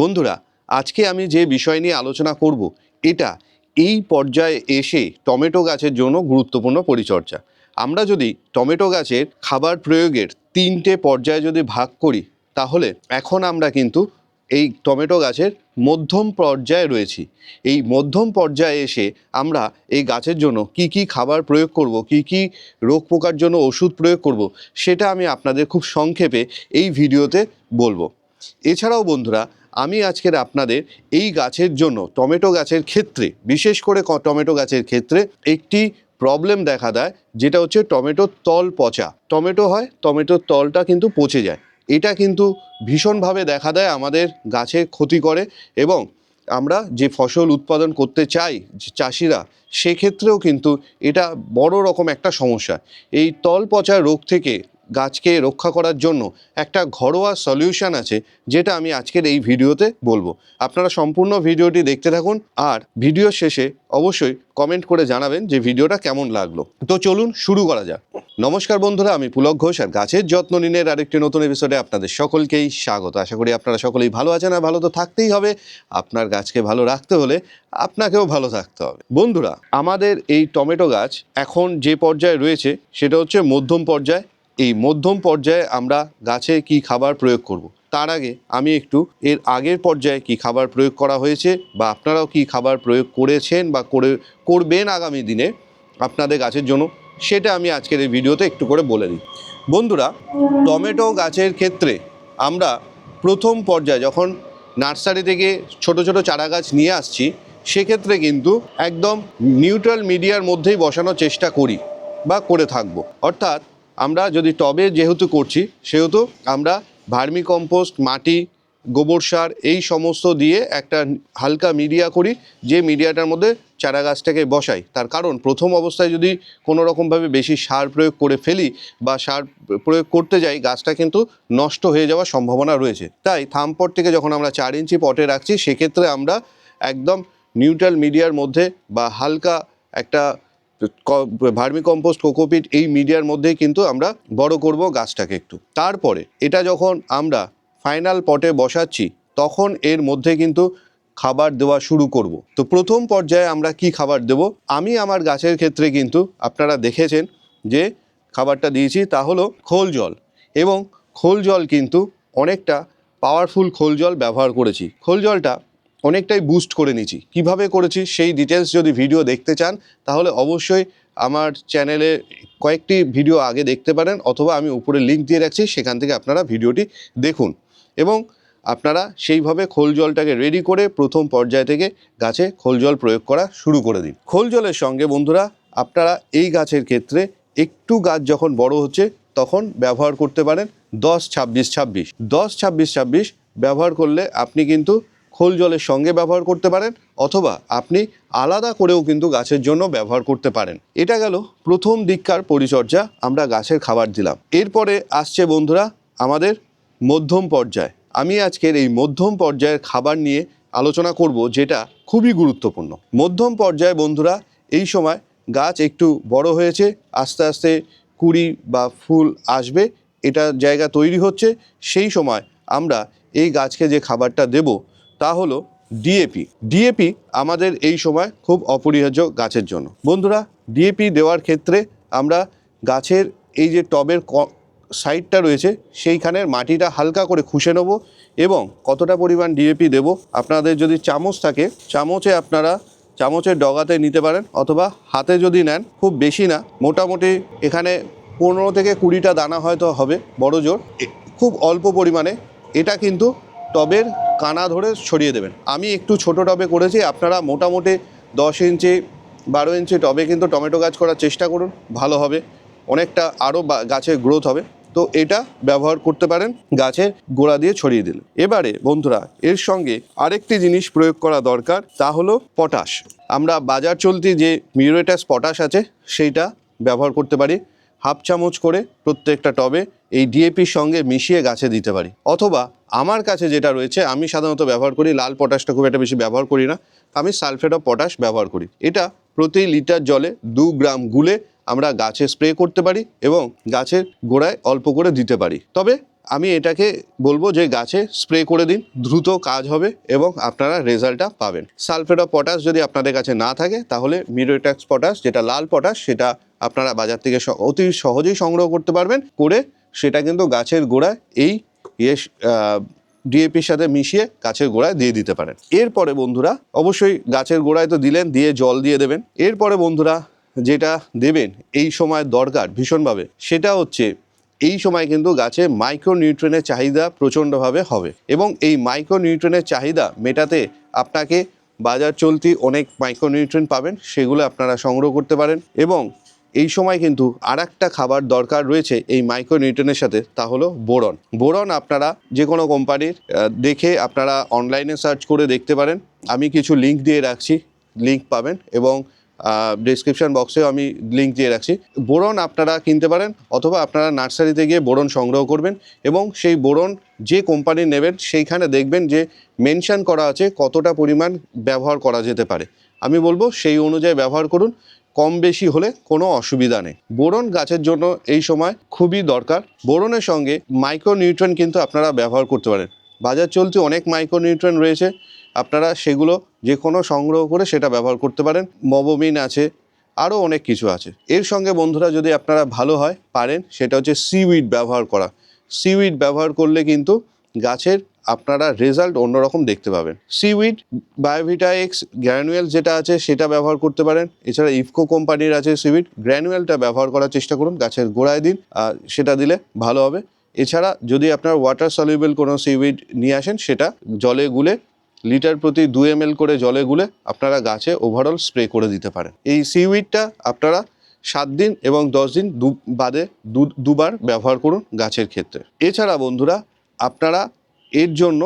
বন্ধুরা, আজকে আমি যে বিষয় নিয়ে আলোচনা করব, এটা এই পর্যায়ে এসে টমেটো গাছের জন্য গুরুত্বপূর্ণ পরিচর্যা। আমরা যদি টমেটো গাছের খাবার প্রয়োগের তিনটে পর্যায়ে যদি ভাগ করি, তাহলে এখন আমরা কিন্তু এই টমেটো গাছের মধ্যম পর্যায়ে রয়েছি। এই মধ্যম পর্যায়ে এসে আমরা এই গাছের জন্য কি কি খাবার প্রয়োগ করব, কি কি রোগ পোকার জন্য ওষুধ প্রয়োগ করব, সেটা আমি আপনাদের খুব সংক্ষেপে এই ভিডিওতে বলব। এছাড়াও বন্ধুরা আমি আজকের আপনাদের এই গাছের জন্য টমেটো গাছের ক্ষেত্রে, বিশেষ করে টমেটো গাছের ক্ষেত্রে একটি প্রবলেম দেখা দেয়, যেটা হচ্ছে টমেটোর তল পচা। টমেটো হয়, টমেটোর তলটা কিন্তু পচে যায়। এটা কিন্তু ভীষণভাবে দেখা দেয় আমাদের গাছে ক্ষতি করে এবং আমরা যে ফসল উৎপাদন করতে চাই চাষিরা, সেক্ষেত্রেও কিন্তু এটা বড় রকম একটা সমস্যা। এই তল পচা রোগ থেকে গাছকে রক্ষা করার জন্য একটা ঘরোয়া সলিউশন আছে, যেটা আমি আজকের এই ভিডিওতে বলব। আপনারা সম্পূর্ণ ভিডিওটি দেখতে থাকুন, আর ভিডিও শেষে অবশ্যই কমেন্ট করে জানাবেন যে ভিডিওটা কেমন লাগল। তো চলুন শুরু করা যাক। নমস্কার বন্ধুরা, আমি পুলক ঘোষ, আর গাছের যত্ন নিনের আরেকটি নতুন এপিসোডে আপনাদের সকলকেই স্বাগত। আশা করি আপনারা সকলেই ভালো আছেন, আর ভালো তো থাকতেই হবে। আপনার গাছকে ভালো রাখতে হলে আপনাকেও ভালো থাকতে হবে। বন্ধুরা, আমাদের এই টমেটো গাছ এখন যে পর্যায়ে রয়েছে, সেটা হচ্ছে মধ্যম পর্যায় এই মধ্যম পর্যায়ে আমরা গাছে কি খাবার প্রয়োগ করব। তার আগে আমি একটু এর আগের পর্যায়ে কি খাবার প্রয়োগ করা হয়েছে বা আপনারাও কি খাবার প্রয়োগ করেছেন বা করে, করবেন আগামী দিনে আপনাদের গাছের জন্য, সেটা আমি আজকের এই ভিডিওতে একটু করে বলে দিই বন্ধুরা, টমেটো গাছের ক্ষেত্রে আমরা প্রথম পর্যায়ে যখন নার্সারি থেকে ছোট ছোট চারা গাছ নিয়ে আসছি, সেক্ষেত্রে কিন্তু একদম নিউট্রাল মিডিয়ার মধ্যেই বসানোর চেষ্টা করি বা করে থাকব অর্থাৎ আমরা যদি টবে যেহেতু করছি, সেহেতু আমরা ভার্মি কম্পোস্ট, মাটি, গোবর সার এই সমস্ত দিয়ে একটা হালকা মিডিয়া করি, যে মিডিয়াটার মধ্যে চারা গাছটাকে বসাই। তার কারণ, প্রথম অবস্থায় যদি কোনো রকমভাবে বেশি সার প্রয়োগ করে ফেলি বা সার প্রয়োগ করতে যাই, গাছটা কিন্তু নষ্ট হয়ে যাওয়ার সম্ভাবনা রয়েছে। তাই থামপট থেকে যখন আমরা চার ইঞ্চি পটে রাখছি, সেক্ষেত্রে আমরা একদম নিউট্রাল মিডিয়ার মধ্যে বা হালকা একটা ভার্মি কম্পোস্ট, কোকোপিট এই মিডিয়ার মধ্যে কিন্তু আমরা বড় করব গাছটাকে একটু। তারপরে এটা যখন আমরা ফাইনাল পটে বসাচ্ছি, তখন এর মধ্যে কিন্তু খাবার দেওয়া শুরু করব। তো প্রথম পর্যায়ে আমরা কি খাবার দেব? আমি আমার গাছের ক্ষেত্রে কিন্তু আপনারা দেখেছেন যে খাবারটা দিয়েছি, তা হলো খোল জল। এবং খোল জল কিন্তু অনেকটা পাওয়ারফুল খোল জল ব্যবহার করেছি। খোল জলটা অনেকটাই বুস্ট করে নিয়েছি। কীভাবে করেছি সেই ডিটেলস যদি ভিডিও দেখতে চান, তাহলে অবশ্যই আমার চ্যানেলে কয়েকটি ভিডিও আগে দেখতে পারেন, অথবা আমি উপরে লিঙ্ক দিয়ে রাখছি, সেখান থেকে আপনারা ভিডিওটি দেখুন। এবং আপনারা সেইভাবে খোল জলটাকে রেডি করে প্রথম পর্যায় থেকে গাছে খোল জল প্রয়োগ করা শুরু করে দিন। খোল জলের সঙ্গে বন্ধুরা, আপনারা এই গাছের ক্ষেত্রে একটু গাছ যখন বড় হচ্ছে, তখন ব্যবহার করতে পারেন দশ ছাব্বিশ ছাব্বিশ। দশ ছাব্বিশ ছাব্বিশ ব্যবহার করলে আপনি কিন্তু খোল জলের সঙ্গে ব্যবহার করতে পারেন, অথবা আপনি আলাদা করেও কিন্তু গাছের জন্য ব্যবহার করতে পারেন। এটা গেল প্রথম দিককার পরিচর্যা, আমরা গাছের খাবার দিলাম। এরপরে আসছে বন্ধুরা আমাদের মধ্যম পর্যায়। আমি আজকের এই মধ্যম পর্যায়ের খাবার নিয়ে আলোচনা করব, যেটা খুবই গুরুত্বপূর্ণ। মধ্যম পর্যায়ে বন্ধুরা, এই সময় গাছ একটু বড় হয়েছে, আস্তে আস্তে কুড়ি বা ফুল আসবে এটা জায়গা তৈরি হচ্ছে। সেই সময় আমরা এই গাছকে যে খাবারটা দেব তা হলো ডিএপি ডিএপি আমাদের এই সময় খুব অপরিহার্য গাছের জন্য। বন্ধুরা ডিএপি দেওয়ার ক্ষেত্রে আমরা গাছের এই যে টবের ক- সাইডটা রয়েছে, সেইখানের মাটিটা হালকা করে খুশে নেব এবং কতটা পরিমাণ ডিএপি দেব, আপনাদের যদি চামচ থাকে, চামচে আপনারা চামচের ডগাতে নিতে পারেন অথবা হাতে যদি নেন, খুব বেশি না, মোটামুটি এখানে পনেরো থেকে কুড়িটা দানা হয়তো হবে, বড় জোর। খুব অল্প পরিমাণে। এটা কিন্তু টবের কানা ধরে ছড়িয়ে দেবেন। আমি একটু ছোট টবে করেছি, আপনারা মোটামুটি দশ ইঞ্চি, বারো ইঞ্চি টবে কিন্তু টমেটো গাছ করার চেষ্টা করুন, ভালো হবে। অনেকটা আরও গাছের গ্রোথ হবে। তো এটা ব্যবহার করতে পারেন গাছের গোড়া দিয়ে ছড়িয়ে দিলে। এবারে বন্ধুরা, এর সঙ্গে আরেকটি জিনিস প্রয়োগ করা দরকার, তা হলো পটাশ। আমরা বাজার চলতি যে মিউরেটাস পটাশ আছে, সেইটা ব্যবহার করতে পারি। হাফ চামচ করে প্রত্যেকটা টবে এই ডিএপির সঙ্গে মিশিয়ে গাছে দিতে পারি। অথবা আমার কাছে যেটা রয়েছে, আমি সাধারণত ব্যবহার করি, লাল পটাশটা খুব একটা বেশি ব্যবহার করি না। আমি সালফেট অফ পটাশ ব্যবহার করি। এটা প্রতি লিটার জলে দু গ্রাম গুলে আমরা গাছে স্প্রে করতে পারি এবং গাছের গোড়ায় অল্প করে দিতে পারি। তবে আমি এটাকে বলব যে গাছে স্প্রে করে দিন, দ্রুত কাজ হবে এবং আপনারা রেজাল্টটা পাবেন। সালফেট অফ পটাশ যদি আপনাদের কাছে না থাকে, তাহলে মিরোট্যাক্স পটাশ, যেটা লাল পটাশ, সেটা আপনারা বাজার থেকে অতি সহজেই সংগ্রহ করতে পারবেন। করে সেটা কিন্তু গাছের গোড়ায় এই ইয়ে ডিএপির সাথে মিশিয়ে গাছের গোড়ায় দিয়ে দিতে পারেন। এরপরে বন্ধুরা, অবশ্যই গাছের গোড়ায় তো দিলেন, দিয়ে জল দিয়ে দেবেন। এরপরে বন্ধুরা, যেটা দেবেন, এই সময় দরকার ভীষণভাবে, সেটা হচ্ছে এই সময় কিন্তু গাছে মাইক্রোনিউট্রেনের চাহিদা প্রচণ্ডভাবে হবে এবং এই মাইক্রোনিউট্রেনের চাহিদা মেটাতে আপনাকে বাজার চলতি অনেক মাইক্রোনিউট্রেন পাবেন, সেগুলো আপনারা সংগ্রহ করতে পারেন এবং এই সময় কিন্তু আর একটা খাবার দরকার রয়েছে এই মাইক্রোনিউট্রেনের সাথে, তা হলো বোরন। বোরন আপনারা যে কোনো কোম্পানির দেখে আপনারা অনলাইনে সার্চ করে দেখতে পারেন। আমি কিছু লিঙ্ক দিয়ে রাখছি লিঙ্ক পাবেন এবং ডিসক্রিপশন বক্সেও আমি লিঙ্ক দিয়ে রাখছি। বোরন আপনারা কিনতে পারেন অথবা আপনারা নার্সারিতে গিয়ে বোরন সংগ্রহ করবেন এবং সেই বোরন যে কোম্পানি নেবেন সেইখানে দেখবেন যে মেনশন করা আছে কতটা পরিমাণ ব্যবহার করা যেতে পারে। আমি বলব সেই অনুযায়ী ব্যবহার করুন। কম বেশি হলে কোনো অসুবিধা নেই। বোরন গাছের জন্য এই সময় খুবই দরকার। বোরনের সঙ্গে মাইক্রোনিউট্রেন কিন্তু আপনারা ব্যবহার করতে পারেন। বাজার চলতি অনেক মাইক্রোনিউট্রেন রয়েছে। আপনারা সেগুলো যে কোনো সংগ্রহ করে সেটা ব্যবহার করতে পারেন। মবমিন আছে, আরও অনেক কিছু আছে। এর সঙ্গে বন্ধুরা যদি আপনারা ভালো হয়, পারেন, সেটা হচ্ছে সিউইড ব্যবহার করা। সিউইড ব্যবহার করলে কিন্তু গাছের আপনারা রেজাল্ট অন্যরকম দেখতে পাবেন। সিউইড বায়োভিটা এক্স গ্র্যানুয়েল যেটা আছে সেটা ব্যবহার করতে পারেন। এছাড়া ইফকো কোম্পানির আছে সিউইড গ্র্যানুয়েলটা ব্যবহার করার চেষ্টা করুন, গাছের গোড়ায় দিন সেটা দিলে ভালো হবে। এছাড়া যদি আপনার ওয়াটার সলিউবল কোনো সিউইড নিয়ে আসেন, সেটা জলে গুলে, লিটার প্রতি দু এম করে জলে গুলে আপনারা গাছে ওভারঅল স্প্রে করে দিতে পারেন। এই সিউইডটা আপনারা সাত দিন এবং দশ দিন বাদে দুবার ব্যবহার করুন গাছের ক্ষেত্রে। এছাড়া বন্ধুরা, আপনারা এর জন্য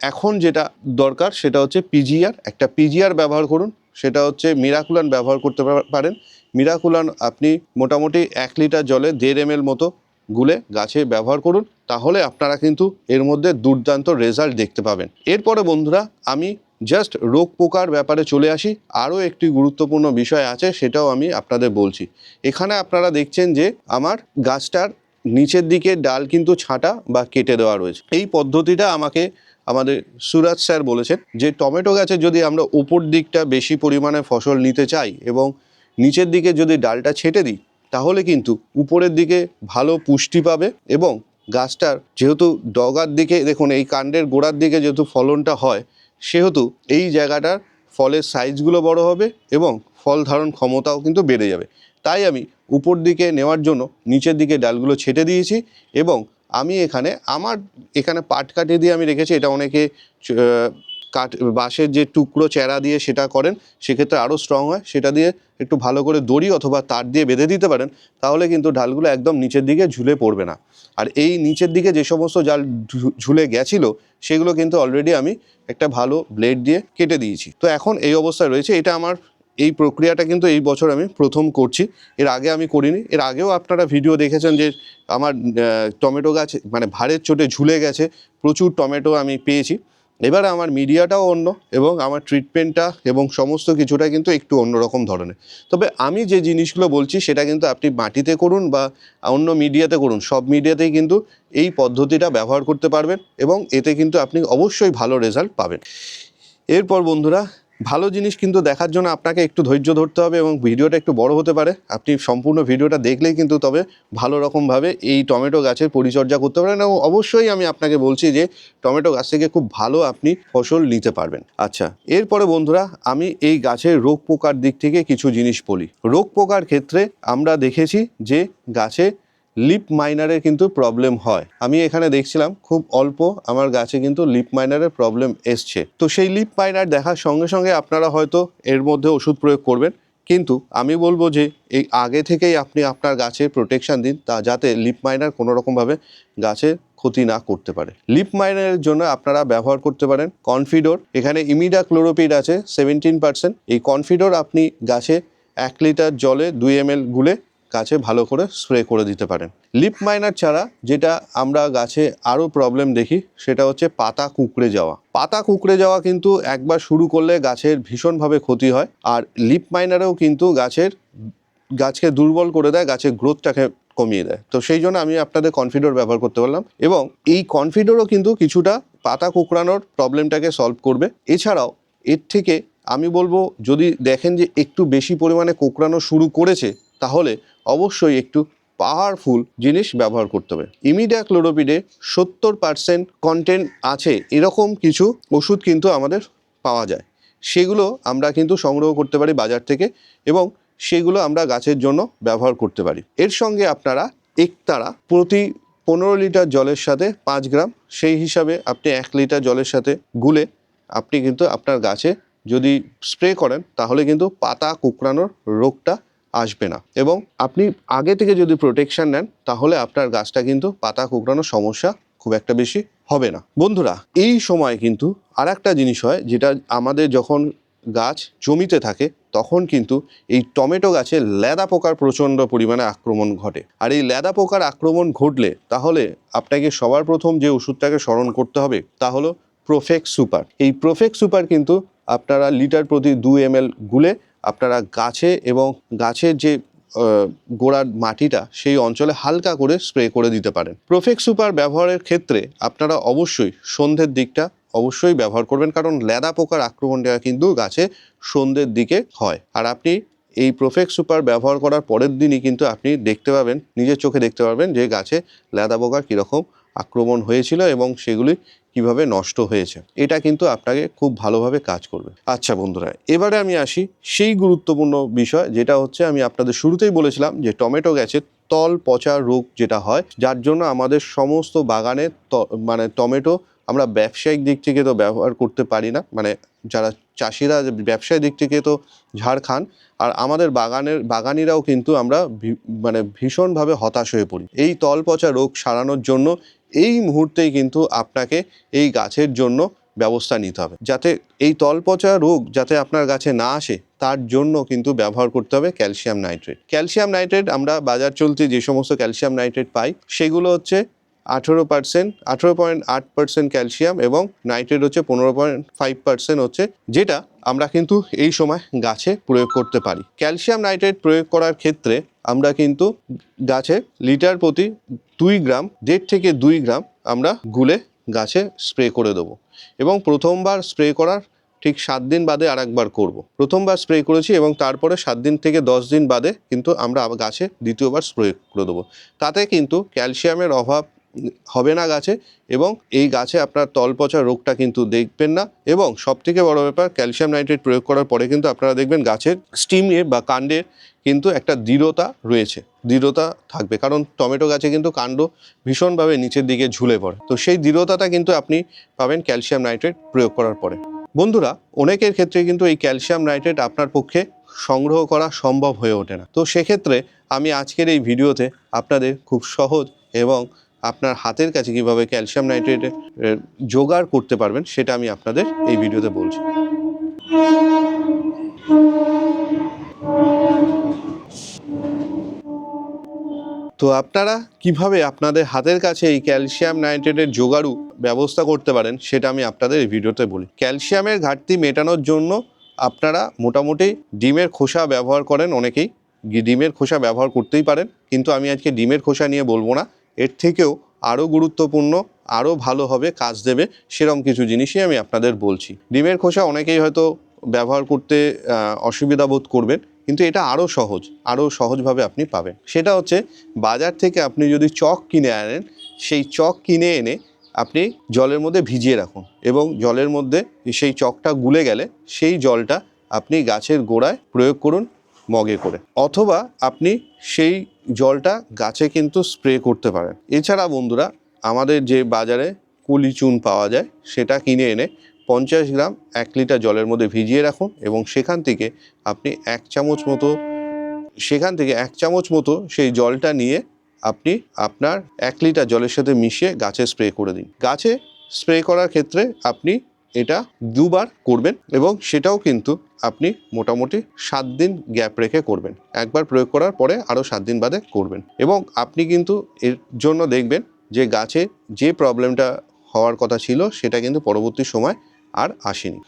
এখন যেটা দরকার সেটা হচ্ছে পিজিআর একটা পিজিআর ব্যবহার করুন। সেটা হচ্ছে মিরাকুলান ব্যবহার করতে পারেন। মিরাকুলান আপনি মোটামুটি এক লিটার জলে দেড় এম মতো গুলে গাছে ব্যবহার করুন। তাহলে আপনারা কিন্তু এর মধ্যে দুর্দান্ত রেজাল্ট দেখতে পাবেন। এরপরে বন্ধুরা, আমি জাস্ট রোগ পোকার ব্যাপারে চলে আসি। আরও একটি গুরুত্বপূর্ণ বিষয় আছে, সেটাও আমি আপনাদের বলছি। এখানে আপনারা দেখছেন যে আমার গাছটার নিচের দিকে ডাল কিন্তু ছাঁটা বা কেটে দেওয়া রয়েছে। এই পদ্ধতিটা আমাকে আমাদের সুরাজ স্যার বলেছেন যে টমেটো গাছে যদি আমরা উপর দিকটা বেশি পরিমাণে ফসল নিতে চাই এবং নিচের দিকে যদি ডালটা ছেটে দিই, তাহলে কিন্তু উপরের দিকে ভালো পুষ্টি পাবে এবং গাছটার যেহেতু ডগার দিকে, দেখুন এই কাণ্ডের গোড়ার দিকে যেহেতু ফলনটা হয়, সেহেতু এই জায়গাটার ফলের সাইজগুলো বড় হবে এবং ফল ধারণ ক্ষমতাও কিন্তু বেড়ে যাবে। তাই আমি উপর দিকে নেওয়ার জন্য নিচের দিকে ডালগুলো ছেটে দিয়েছি এবং আমি এখানে আমার এখানে পাট কাটিয়ে দিয়ে আমি রেখেছি। এটা অনেকে কাঠ, বাঁশের যে টুকরো চেরা দিয়ে সেটা করেন, সেক্ষেত্রে আরও স্ট্রং হয়। সেটা দিয়ে একটু ভালো করে দড়ি অথবা তার দিয়ে বেঁধে দিতে পারেন, তাহলে কিন্তু ডালগুলো একদম নিচের দিকে ঝুলে পড়বে না। আর এই নিচের দিকে যে সমস্ত জাল ঝুলে গেছিল, সেগুলো কিন্তু অলরেডি আমি একটা ভালো ব্লেড দিয়ে কেটে দিয়েছি। তো এখন এই অবস্থায় রয়েছে। এটা আমার এই প্রক্রিয়াটা কিন্তু এই বছর আমি প্রথম করছি। এর আগে আমি করিনি। এর আগেও আপনারা ভিডিও দেখেছেন যে আমার টমেটো গাছ মানে ভারের চোটে ঝুলে গেছে। প্রচুর টমেটো আমি পেয়েছি। এবার আমার মিডিয়াটাও অন্য এবং আমার ট্রিটমেন্টটা এবং সমস্ত কিছুটা কিন্তু একটু অন্যরকম ধরনের। তবে আমি যে জিনিসগুলো বলছি সেটা কিন্তু আপনি মাটিতে করুন বা অন্য মিডিয়াতে করুন। সব মিডিয়াতেই কিন্তু এই পদ্ধতিটা ব্যবহার করতে পারবেন এবং এতে কিন্তু আপনি অবশ্যই ভালো রেজাল্ট পাবেন। এরপর বন্ধুরা ভালো জিনিস কিন্তু দেখার জন্য আপনাকে একটু ধৈর্য ধরতে হবে এবং ভিডিওটা একটু বড় হতে পারে। আপনি সম্পূর্ণ ভিডিওটা দেখলেই কিন্তু তবে ভালো রকমভাবে এই টমেটো গাছের পরিচর্যা করতে পারেন এবং অবশ্যই আমি আপনাকে বলছি যে টমেটো গাছ থেকে খুব ভালো আপনি ফসল নিতে পারবেন। আচ্ছা এরপরে বন্ধুরা আমি এই গাছের রোগ পোকার দিক থেকে কিছু জিনিস বলি। রোগ পোকার ক্ষেত্রে আমরা দেখেছি যে গাছে লিপ মাইনারের কিন্তু প্রবলেম হয়। আমি এখানে দেখছিলাম, খুব অল্প আমার গাছে কিন্তু লিপ মাইনারের প্রবলেম এসছে। তো সেই লিপ মাইনার দেখার সঙ্গে সঙ্গে আপনারা হয়তো এর মধ্যে ওষুধ প্রয়োগ করবেন। কিন্তু আমি বলব যে, এই আগে থেকেই আপনি আপনার গাছে প্রোটেকশন দিন, তা যাতে লিপ মাইনার কোনো রকমভাবে গাছের ক্ষতি না করতে পারে। লিপ মাইনারের জন্য আপনারা ব্যবহার করতে পারেন কনফিডোর এখানে ইমিডা ক্লোরোপিড আছে সেভেন্টিন পার্সেন্ট এই কনফিডোর আপনি গাছে এক লিটার জলে দুই এম গুলে গাছে ভালো করে স্প্রে করে দিতে পারেন। লিপ মাইনার ছাড়া যেটা আমরা গাছে আরও প্রবলেম দেখি, সেটা হচ্ছে পাতা কুঁকড়ে যাওয়া। পাতা কুঁকড়ে যাওয়া কিন্তু একবার শুরু করলে গাছের ভীষণভাবে ক্ষতি হয়, আর লিপ মাইনারেও কিন্তু গাছের, গাছকে দুর্বল করে দেয়, গাছের গ্রোথটাকে কমিয়ে দেয়। তো সেই জন্য আমি আপনাদের কনফিডোর ব্যবহার করতে পারলাম এবং এই কনফিডোরও কিন্তু কিছুটা পাতা কুকড়ানোর প্রবলেমটাকে সলভ করবে। এছাড়াও এর থেকে আমি বলব, যদি দেখেন যে একটু বেশি পরিমাণে কোকড়ানো শুরু করেছে, তাহলে অবশ্যই একটু পাওয়ারফুল জিনিস ব্যবহার করতে হবে। ইমিডা ক্লোরোপিডে সত্তর পার্সেন্ট কন্টেন্ট আছে, এরকম কিছু ওষুধ কিন্তু আমাদের পাওয়া যায়। সেগুলো আমরা কিন্তু সংগ্রহ করতে পারি বাজার থেকে এবং সেগুলো আমরা গাছের জন্য ব্যবহার করতে পারি। এর সঙ্গে আপনারা একতারা প্রতি পনেরো লিটার জলের সাথে পাঁচ গ্রাম, সেই হিসাবে আপনি এক লিটার জলের সাথে গুলে আপনি কিন্তু আপনার গাছে যদি স্প্রে করেন, তাহলে কিন্তু পাতা কুকড়ানোর রোগটা আসবে না। এবং আপনি আগে থেকে যদি প্রোটেকশন নেন, তাহলে আপনার গাছটা কিন্তু পাতা কুকড়ানোর সমস্যা খুব একটা বেশি হবে না। বন্ধুরা, এই সময় কিন্তু আর একটা জিনিস হয়, যেটা আমাদের যখন গাছ জমিতে থাকে, তখন কিন্তু এই টমেটো গাছে ল্যাদা পোকার প্রচণ্ড পরিমাণে আক্রমণ ঘটে। আর এই ল্যাদা পোকার আক্রমণ ঘটলে, তাহলে আপনাকে সবার প্রথম যে ওষুধটাকে স্মরণ করতে হবে, তা হলো প্রোফেক্স সুপার এই প্রোফেক্স সুপার কিন্তু আপনারা লিটার প্রতি দু এম গুলে আপনারা গাছে এবং গাছের যে গোড়ার মাটিটা সেই অঞ্চলে হালকা করে স্প্রে করে দিতে পারেন। প্রোফেক্স সুপার ব্যবহারের ক্ষেত্রে আপনারা অবশ্যই সন্ধ্যের দিকটা অবশ্যই ব্যবহার করবেন, কারণ ল্যাদা পোকার আক্রমণটা কিন্তু গাছে সন্ধ্যের দিকে হয়। আর আপনি এই প্রোফেক্স সুপার ব্যবহার করার পরের দিনই কিন্তু আপনি দেখতে পাবেন, নিজের চোখে দেখতে পারবেন যে গাছে ল্যাদা পোকার কীরকম আক্রমণ হয়েছিল এবং সেগুলি কীভাবে নষ্ট হয়েছে। এটা কিন্তু আপনাকে খুব ভালোভাবে কাজ করবে। আচ্ছা বন্ধুরা, এবারে আমি আসি সেই গুরুত্বপূর্ণ বিষয়, যেটা হচ্ছে আমি আপনাদের শুরুতেই বলেছিলাম যে টমেটো গাছের তল পচা রোগ যেটা হয়, যার জন্য আমাদের সমস্ত বাগানে মানে টমেটো আমরা ব্যবসায়িক দিক থেকে তো ব্যবহার করতে পারি না। মানে যারা চাষিরা ব্যবসায়িক দিক থেকে তো ঝাড় খান আর আমাদের বাগানের, বাগানিরাও কিন্তু আমরা মানে ভীষণভাবে হতাশ হয়ে পড়ি। এই তল পচা রোগ সারানোর জন্য এই মুহূর্তেই কিন্তু আপনাকে এই গাছের জন্য ব্যবস্থা নিতে হবে। যাতে এই তল পচা রোগ যাতে আপনার গাছে না আসে, তার জন্য কিন্তু ব্যবহার করতে হবে ক্যালসিয়াম নাইট্রেট। ক্যালসিয়াম নাইট্রেট আমরা বাজার চলতি যে সমস্ত ক্যালসিয়াম নাইট্রেট পাই, সেগুলো হচ্ছে আঠেরো পার্সেন্ট আঠেরো পয়েন্ট আট পার্সেন্ট ক্যালসিয়াম এবং নাইট্রেট হচ্ছে পনেরো পয়েন্ট ফাইভ পার্সেন্ট হচ্ছে যেটা আমরা কিন্তু এই সময় গাছে প্রয়োগ করতে পারি ক্যালসিয়াম নাইট্রেট প্রয়োগ করার ক্ষেত্রে আমরা কিন্তু গাছে লিটার প্রতি দুই গ্রাম, দেড় থেকে দুই গ্রাম আমরা গুলে গাছে স্প্রে করে দেবো এবং প্রথমবার স্প্রে করার ঠিক সাত দিন বাদে আরেকবার করব। প্রথমবার স্প্রে করেছি এবং তারপরে সাত দিন থেকে দশ দিন বাদে কিন্তু আমরা গাছে দ্বিতীয়বার স্প্রে করে দেবো তাতে কিন্তু ক্যালসিয়ামের অভাব হবে না গাছে এবং এই গাছে আপনার তলপচা রোগটা কিন্তু দেখবেন না এবং সবথেকে বড় ব্যাপার ক্যালসিয়াম নাইট্রেট প্রয়োগ করার পরে কিন্তু আপনারা দেখবেন গাছের স্টিমে বা কাণ্ডের কিন্তু একটা দৃঢ়তা রয়েছে, দৃঢ়তা থাকবে। কারণ টমেটো গাছে কিন্তু কাণ্ড ভীষণভাবে নিচের দিকে ঝুলে পড়ে। তো সেই দৃঢ়তাটা কিন্তু আপনি পাবেন ক্যালসিয়াম নাইট্রেট প্রয়োগ করার পরে। বন্ধুরা, অনেকের ক্ষেত্রে কিন্তু এই ক্যালসিয়াম নাইট্রেট আপনার পক্ষে সংগ্রহ করা সম্ভব হয়ে ওঠে না। তো সেক্ষেত্রে আমি আজকের এই ভিডিওতে আপনাদের খুব সহজ এবং আপনার হাতের কাছে কীভাবে ক্যালসিয়াম নাইট্রেট জোগাড় করতে পারবেন, সেটা আমি আপনাদের এই ভিডিওতে বলছি। তো আপনারা কীভাবে আপনাদের হাতের কাছে এই ক্যালসিয়াম নাইট্রেটের জোগাড়ু ব্যবস্থা করতে পারেন, সেটা আমি আপনাদের এই ভিডিওতে বলি। ক্যালসিয়ামের ঘাটতি মেটানোর জন্য আপনারা মোটামুটি ডিমের খোসা ব্যবহার করেন, অনেকেই ডিমের খোসা ব্যবহার করতেই পারেন, কিন্তু আমি আজকে ডিমের খোসা নিয়ে বলব না। এর থেকেও আরও গুরুত্বপূর্ণ আরও ভালো হবে, কাজ দেবে সেরকম কিছু জিনিসই আমি আপনাদের বলছি। ডিমের খোসা অনেকেই হয়তো ব্যবহার করতে অসুবিধা বোধ করবেন, কিন্তু এটা আরও সহজ আরও সহজভাবে আপনি পাবেন। সেটা হচ্ছে, বাজার থেকে আপনি যদি চক কিনে আনেন, সেই চক কিনে এনে আপনি জলের মধ্যে ভিজিয়ে রাখুন এবং জলের মধ্যে সেই চকটা গুলে গেলে সেই জলটা আপনি গাছের গোড়ায় প্রয়োগ করুন মগে করে। অথবা আপনি সেই জলটা গাছে কিন্তু স্প্রে করতে পারেন এছাড়া বন্ধুরা, আমাদের যে বাজারে কুলি চুন পাওয়া যায়, সেটা কিনে এনে পঞ্চাশ গ্রাম এক লিটার জলের মধ্যে ভিজিয়ে রাখুন এবং সেখান থেকে আপনি এক চামচ মতো, সেখান থেকে এক চামচ মতো সেই জলটা নিয়ে আপনি আপনার এক লিটার জলের সাথে মিশিয়ে গাছে স্প্রে করে দিন। গাছে স্প্রে করার ক্ষেত্রে আপনি এটা দুবার করবেন এবং সেটাও কিন্তু আপনি মোটামুটি সাত দিন গ্যাপ রেখে করবেন। একবার প্রয়োগ করার পরে আরও সাত দিন বাদে করবেন। এবং আপনি কিন্তু এর জন্য দেখবেন যে গাছে যে প্রবলেমটা হওয়ার কথা ছিল সেটা কিন্তু পরবর্তী সময় আর আসেনি।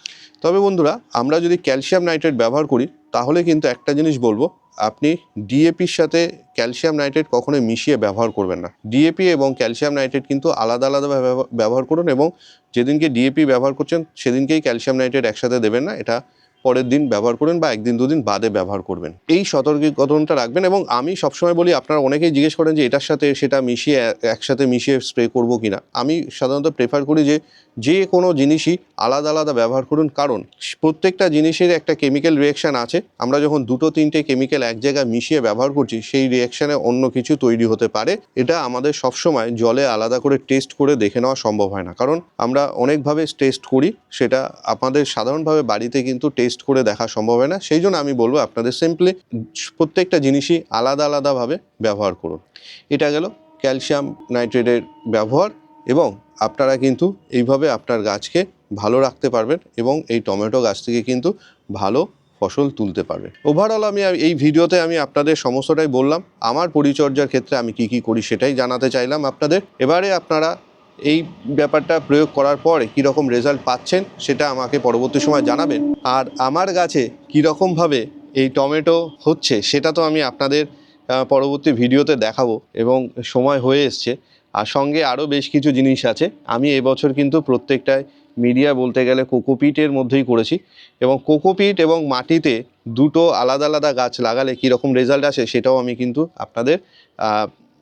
তবে বন্ধুরা, আমরা যদি ক্যালসিয়াম নাইট্রেট ব্যবহার করি, তাহলে কিন্তু একটা জিনিস বলব আপনি ডিএপির সাথে ক্যালসিয়াম নাইট্রেট কখনোই মিশিয়ে ব্যবহার করবেন না। ডিএপি এবং ক্যালসিয়াম নাইট্রেট কিন্তু আলাদা আলাদাভাবে ব্যবহার করুন এবং যেদিনকে ডিএপি ব্যবহার করছেন সেদিনকেই ক্যালসিয়াম নাইট্রেট একসাথে দেবেন না, এটা পরের দিন ব্যবহার করবেন বা একদিন দুদিন বাদে ব্যবহার করবেন। এই সতর্কীকরণটা রাখবেন এবং আমি সবসময় বলি, আপনারা অনেকেই জিজ্ঞেস করেন যে এটার সাথে সেটা মিশিয়ে একসাথে মিশিয়ে স্প্রে করব কিনা। আমি সাধারণত প্রেফার করি যে যে কোনো জিনিসই আলাদা আলাদা ব্যবহার করুন। কারণ প্রত্যেকটা জিনিসের একটা কেমিক্যাল রিয়াকশান আছে। আমরা যখন দুটো তিনটে কেমিক্যাল এক জায়গায় মিশিয়ে ব্যবহার করছি, সেই রিয়াকশানে অন্য কিছু তৈরি হতে পারে। এটা আমাদের সবসময় জলে আলাদা করে টেস্ট করে দেখে নেওয়া সম্ভব হয় না। কারণ আমরা অনেকভাবে টেস্ট করি, সেটা আপনাদের সাধারণভাবে বাড়িতে কিন্তু টেস্ট করে দেখা সম্ভব হয় না। সেই জন্য আমি বলব আপনাদের সিম্পলি প্রত্যেকটা জিনিসই আলাদা আলাদাভাবে ব্যবহার করুন। এটা গেল ক্যালসিয়াম নাইট্রেটের ব্যবহার এবং আপনারা কিন্তু এইভাবে আপনার গাছকে ভালো রাখতে পারবেন এবং এই টমেটো গাছ থেকে কিন্তু ভালো ফসল তুলতে পারবেন। ওভারঅল আমি এই ভিডিওতে আমি আপনাদের সমস্তটাই বললাম। আমার পরিচর্যার ক্ষেত্রে আমি কি কি করি সেটাই জানাতে চাইলাম আপনাদের। এবারে আপনারা এই ব্যাপারটা প্রয়োগ করার পরে কীরকম রেজাল্ট পাচ্ছেন সেটা আমাকে পরবর্তী সময় জানাবেন। আর আমার গাছে কীরকমভাবে এই টমেটো হচ্ছে সেটা তো আমি আপনাদের পরবর্তী ভিডিওতে দেখাবো এবং সময় হয়ে এসছে। আর সঙ্গে আরও বেশ কিছু জিনিস আছে। আমি এবছর কিন্তু প্রত্যেকটায় মিডিয়া বলতে গেলে কোকোপিটের মধ্যেই করেছি এবং কোকোপিট এবং মাটিতে দুটো আলাদা আলাদা গাছ লাগালে কীরকম রেজাল্ট আসে সেটাও আমি কিন্তু আপনাদের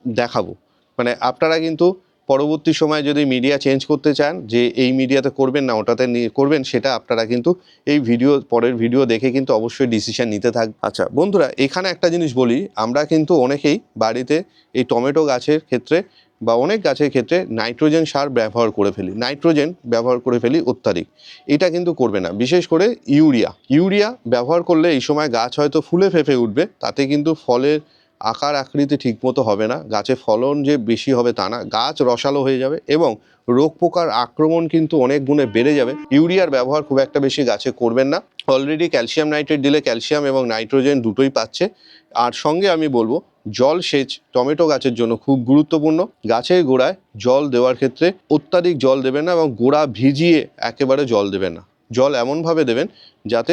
দেখাবো। মানে আপনারা কিন্তু পরবর্তী সময় যদি মিডিয়া চেঞ্জ করতে চান, যে এই মিডিয়াতে করবেন না, ওটাতে করবেন, সেটা আপনারা কিন্তু এই ভিডিও পরের ভিডিও দেখে কিন্তু অবশ্যই ডিসিশন নিতে থাক। আচ্ছা বন্ধুরা, এখানে একটা জিনিস বলি, আমরা কিন্তু অনেকেই বাড়িতে এই টমেটো গাছের ক্ষেত্রে বা অনেক গাছের ক্ষেত্রে নাইট্রোজেন সার ব্যবহার করে ফেলি। নাইট্রোজেন ব্যবহার করে ফেলি অত্যাধিক। এটা কিন্তু করবে না। বিশেষ করে ইউরিয়া। ইউরিয়া ব্যবহার করলে এই সময় গাছ হয়তো ফুলে ফেঁপে উঠবে, তাতে কিন্তু ফলের আকার আকৃতি ঠিকমতো হবে না। গাছে ফলন যে বেশি হবে তা না। গাছ রসালো হয়ে যাবে এবং রোগ পোকার আক্রমণ কিন্তু অনেক গুণে বেড়ে যাবে। ইউরিয়ার ব্যবহার খুব একটা বেশি গাছে করবেন না। অলরেডি ক্যালসিয়াম নাইট্রেট দিলে ক্যালসিয়াম এবং নাইট্রোজেন দুটোই পাচ্ছে। আর সঙ্গে আমি বলব জল সেচ টমেটো গাছের জন্য খুব গুরুত্বপূর্ণ। গাছের গোড়ায় জল দেওয়ার ক্ষেত্রে অত্যাধিক জল দেবেন না এবং গোড়া ভিজিয়ে একেবারে জল দেবেন না। জল এমনভাবে দেবেন যাতে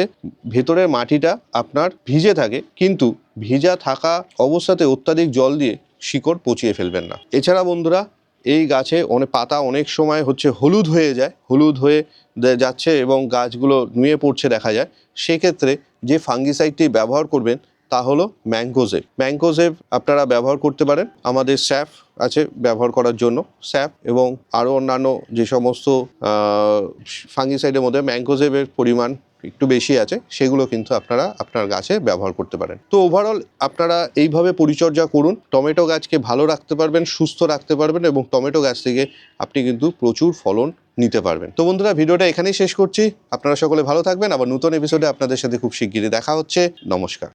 ভেতরের মাটিটা আপনার ভিজে থাকে, কিন্তু ভিজা থাকা অবস্থাতে অত্যাধিক জল দিয়ে শিকড় পচিয়ে ফেলবেন না। এছাড়া বন্ধুরা, এই গাছে অনেক পাতা অনেক সময় হচ্ছে হলুদ হয়ে যায়, হলুদ হয়ে যাচ্ছে এবং গাছগুলো নুয়ে পড়ছে দেখা যায়। সেক্ষেত্রে যে ফাঙ্গিসাইডটি ব্যবহার করবেন তা হলো ম্যাঙ্গোজেব ম্যাঙ্গোজেব আপনারা ব্যবহার করতে পারেন। আমাদের স্যাফ আছে ব্যবহার করার জন্য। স্যাপ এবং আরও অন্যান্য যে সমস্ত ফাঙ্গিসাইডের মধ্যে ম্যাঙ্গোজেবের পরিমাণ একটু বেশি আছে, সেগুলো কিন্তু আপনারা আপনার গাছে ব্যবহার করতে পারেন। তো ওভারঅল আপনারা এইভাবে পরিচর্যা করুন। টমেটো গাছকে ভালো রাখতে পারবেন, সুস্থ রাখতে পারবেন এবং টমেটো গাছ থেকে আপনি কিন্তু প্রচুর ফলন নিতে পারবেন। তো বন্ধুরা, ভিডিওটা এখানেই শেষ করছি। আপনারা সকলে ভালো থাকবেন। আবার নতুন এপিসোডে আপনাদের সাথে খুব শিগগিরই দেখা হচ্ছে। নমস্কার।